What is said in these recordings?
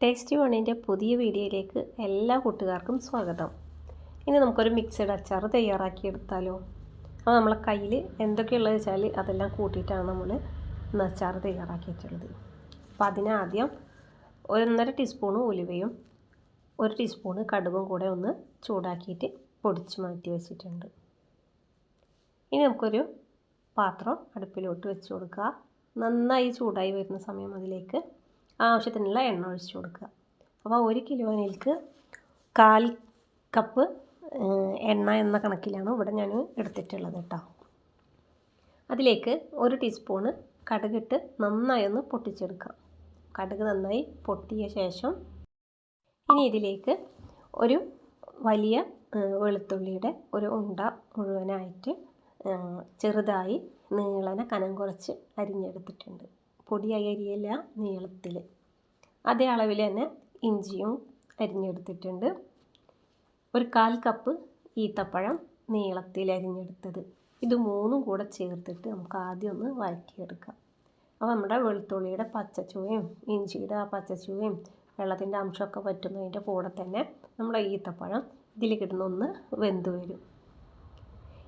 Tasty വണ്ണിന്റെ പുതിയ വീഡിയോയിലേക്ക് എല്ലാ കൂട്ടുകാർക്കും സ്വാഗതം. ഇനി നമുക്കൊരു മിക്സഡ് അച്ചാർ തയ്യാറാക്കിയെടുത്താലോ അപ്പോൾ നമ്മളെ കയ്യിൽ എന്തൊക്കെയുള്ളത് വെച്ചാൽ അതെല്ലാം കൂട്ടിയിട്ടാണ് നമ്മൾ ഇന്ന് അച്ചാർ തയ്യാറാക്കിയിട്ടുള്ളത്. അപ്പോൾ അതിനാദ്യം ഒന്നര ടീസ്പൂണ് ഉലുവയും ഒരു ടീസ്പൂണ് കടുകും കൂടെ ഒന്ന് ചൂടാക്കിയിട്ട് പൊടിച്ച് മാറ്റി വെച്ചിട്ടുണ്ട്. ഇനി നമുക്കൊരു പാത്രം അടുപ്പിലോട്ട് വെച്ച് കൊടുക്കുക. നന്നായി ചൂടായി വരുന്ന സമയം അതിലേക്ക് ആവശ്യത്തിനുള്ള എണ്ണ ഒഴിച്ചു കൊടുക്കുക. അപ്പോൾ ഒരു കിലോയിലേക്ക് കാൽ കപ്പ് എണ്ണ എന്ന കണക്കിലാണ് ഇവിടെ ഞാൻ എടുത്തിട്ടുള്ളത് കേട്ടോ. അതിലേക്ക് ഒരു ടീസ്പൂണ് കടുകിട്ട് നന്നായി ഒന്ന് പൊട്ടിച്ചെടുക്കാം കടുക് നന്നായി പൊട്ടിയ ശേഷം ഇനി ഇതിലേക്ക് ഒരു വലിയ വെളുത്തുള്ളിയുടെ ഒരു ഉണ്ട മുഴുവനായിട്ട് ചെറുതായി നീളനെ കനം കുറച്ച് അരിഞ്ഞെടുത്തിട്ടുണ്ട്. പൊടിയായി അരിയല്ല നീളത്തിൽ അതേ അളവിൽ തന്നെ ഇഞ്ചിയും അരിഞ്ഞെടുത്തിട്ടുണ്ട്. ഒരു കാൽ കപ്പ് ഈത്തപ്പഴം നീളത്തിൽ അരിഞ്ഞെടുത്തത്. ഇത് മൂന്നും കൂടെ ചേർത്തിട്ട് നമുക്ക് ആദ്യം ഒന്ന് വഴറ്റിയെടുക്കാം. അപ്പോൾ നമ്മുടെ വെളുത്തുള്ളിയുടെ പച്ചച്ചുവയും ഇഞ്ചിയുടെ ആ പച്ചച്ചുവയും വെള്ളത്തിന്റെ അംശമൊക്കെ പറ്റുന്നതിന്റെ കൂടെ തന്നെ നമ്മുടെ ഈത്തപ്പഴം ഇതിൽ കിടന്നൊന്ന് വെന്ത് വരും.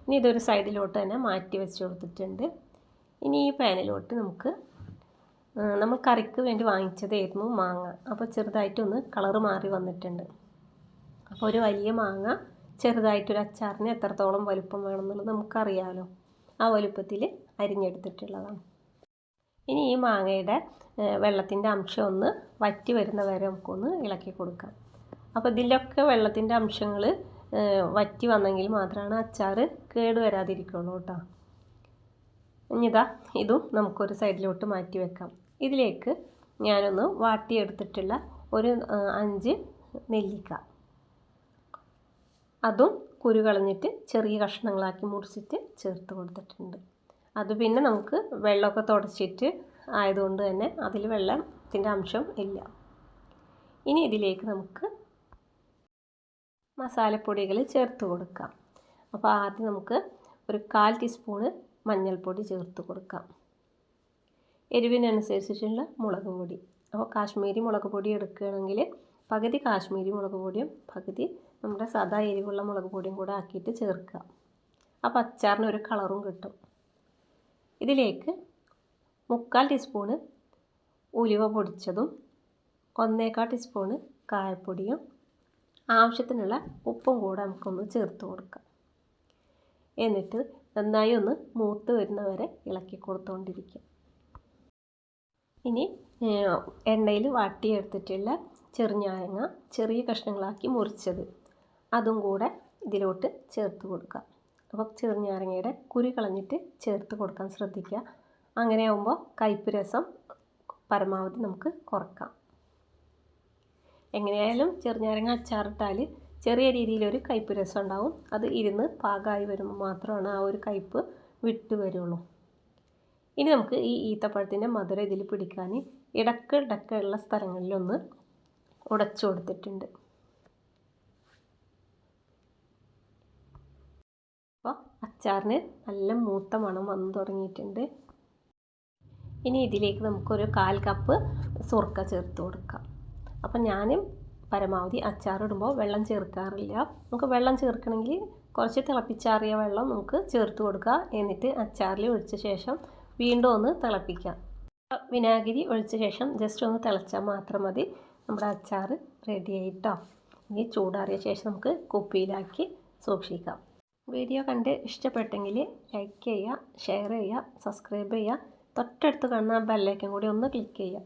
ഇനി ഇതൊരു സൈഡിലോട്ട് തന്നെ മാറ്റി വെച്ച് കൊടുത്തിട്ടുണ്ട്. ഇനി ഈ പാനിലോട്ട് നമുക്ക് നമ്മൾ കറിക്ക് വേണ്ടി വാങ്ങിച്ചതായിരുന്നു മാങ്ങ. അപ്പോൾ ചെറുതായിട്ടൊന്ന് കളറ് മാറി വന്നിട്ടുണ്ട്. അപ്പോൾ ഒരു വലിയ മാങ്ങ ചെറുതായിട്ടൊരു അച്ചാറിന് എത്രത്തോളം വലുപ്പം വേണമെന്നുള്ളത് നമുക്കറിയാമല്ലോ ആ വലുപ്പത്തിൽ അരിഞ്ഞെടുത്തിട്ടുള്ളതാണ്. ഇനി ഈ മാങ്ങയുടെ വെള്ളത്തിന്റെ അംശം ഒന്ന് വറ്റി വരുന്ന വരെ നമുക്കൊന്ന് ഇളക്കി കൊടുക്കാം. അപ്പോൾ ഇതിലൊക്കെ വെള്ളത്തിന്റെ അംശങ്ങൾ വറ്റി വന്നെങ്കിൽ മാത്രമാണ് അച്ചാർ കേട് വരാതിരിക്കുള്ളൂ കേട്ടോ. ഇനിതാ ഇതും നമുക്കൊരു സൈഡിലോട്ട് മാറ്റി വെക്കാം. ഇതിലേക്ക് ഞാനൊന്ന് വാട്ടിയെടുത്തിട്ടുള്ള ഒരു അഞ്ച് നെല്ലിക്ക. അതും കുരു കളഞ്ഞിട്ട് ചെറിയ കഷ്ണങ്ങളാക്കി മുറിച്ചിട്ട് ചേർത്ത് കൊടുത്തിട്ടുണ്ട്. അത് പിന്നെ നമുക്ക് വെള്ളമൊക്കെ തുടച്ചിട്ട് ആയതുകൊണ്ട് തന്നെ അതിൽ വെള്ളത്തിന്റെ അംശം ഇല്ല. ഇനി ഇതിലേക്ക് നമുക്ക് മസാലപ്പൊടികൾ ചേർത്ത് കൊടുക്കാം. അപ്പോൾ ആദ്യം നമുക്ക് ഒരു കാൽ ടീസ്പൂണ് മഞ്ഞൾപ്പൊടി ചേർത്ത് കൊടുക്കാം. എരിവിനനുസരിച്ചിട്ടുള്ള മുളക് പൊടി. അപ്പോൾ കാശ്മീരി മുളക് പൊടി എടുക്കുകയാണെങ്കിൽ പകുതി കാശ്മീരി മുളക് പൊടിയും പകുതി നമ്മുടെ സാധാ എരിവുള്ള മുളക് പൊടിയും കൂടെ ആക്കിയിട്ട് ചേർക്കുക. അപ്പോൾ അച്ചാറിന് ഒരു കളറും കിട്ടും. ഇതിലേക്ക് മുക്കാൽ ടീസ്പൂണ് ഉലുവ പൊടിച്ചതും ഒന്നേക്കാൾ ടീസ്പൂണ് കായപ്പൊടിയും ആവശ്യത്തിനുള്ള ഉപ്പും കൂടെ നമുക്കൊന്ന് ചേർത്ത് കൊടുക്കാം. എന്നിട്ട് നന്നായി ഒന്ന് മൂത്ത് വരുന്നവരെ ഇളക്കി കൊടുത്തുകൊണ്ടിരിക്കുക ഇനി എണ്ണയിൽ വാട്ടിയെടുത്തിട്ടുള്ള ചെറുനാരങ്ങ ചെറിയ കഷ്ണങ്ങളാക്കി മുറിച്ചത്. അതും കൂടെ ഇതിലോട്ട് ചേർത്ത് കൊടുക്കുക. അപ്പോൾ ചെറുനാരങ്ങയുടെ കുരു കളഞ്ഞിട്ട് ചേർത്ത് കൊടുക്കാൻ ശ്രദ്ധിക്കുക. അങ്ങനെ ആകുമ്പോൾ കയ്പ്പ് രസം പരമാവധി നമുക്ക് കുറക്കാം. എങ്ങനെയായാലും ചെറുനാരങ്ങ അച്ചാറിട്ടാൽ ചെറിയ രീതിയിലൊരു കയ്പ്പ് രസം ഉണ്ടാവും. അത് ഇരുന്ന് പാകമായി വരുമ്പോൾ മാത്രമാണ് ആ ഒരു കയ്പ്പ് വിട്ടു വരുള്ളൂ. ഇനി നമുക്ക് ഈ ഈത്തപ്പഴത്തിന്റെ മധുരം ഇതിൽ പിടിക്കാൻ ഇടയ്ക്ക് ഇടക്കുള്ള സ്ഥലങ്ങളിലൊന്ന് ഉടച്ചു കൊടുത്തിട്ടുണ്ട്. അപ്പോൾ അച്ചാറിന് നല്ല മൂത്ത മണം വന്നു തുടങ്ങിയിട്ടുണ്ട്. ഇനി ഇതിലേക്ക് നമുക്കൊരു കാൽ കപ്പ് സുർക്ക ചേർത്ത് കൊടുക്കാം. അപ്പം ഞാനും പരമാവധി അച്ചാറിടുമ്പോൾ വെള്ളം ചേർക്കാറില്ല. നമുക്ക് വെള്ളം ചേർക്കണമെങ്കിൽ കുറച്ച് തിളപ്പിച്ചാറിയ വെള്ളം നമുക്ക് ചേർത്ത് കൊടുക്കുക. എന്നിട്ട് അച്ചാറിൽ ഒഴിച്ച ശേഷം വീണ്ടും ഒന്ന് തിളപ്പിക്കാം. വിനാഗിരി ഒഴിച്ച ശേഷം ജസ്റ്റ് ഒന്ന് തിളച്ചാൽ മാത്രം മതി. നമ്മുടെ അച്ചാർ റെഡി ആയിട്ടോ. ഇനി ചൂടാറിയ ശേഷം നമുക്ക് കുപ്പിയിലാക്കി സൂക്ഷിക്കാം. വീഡിയോ കണ്ട് ഇഷ്ടപ്പെട്ടെങ്കിൽ ലൈക്ക് ചെയ്യുക ഷെയർ ചെയ്യുക സബ്സ്ക്രൈബ് ചെയ്യുക. തൊട്ടടുത്ത് കാണുന്ന ബെല്ലൈക്കൻ കൂടി ഒന്ന് ക്ലിക്ക് ചെയ്യുക.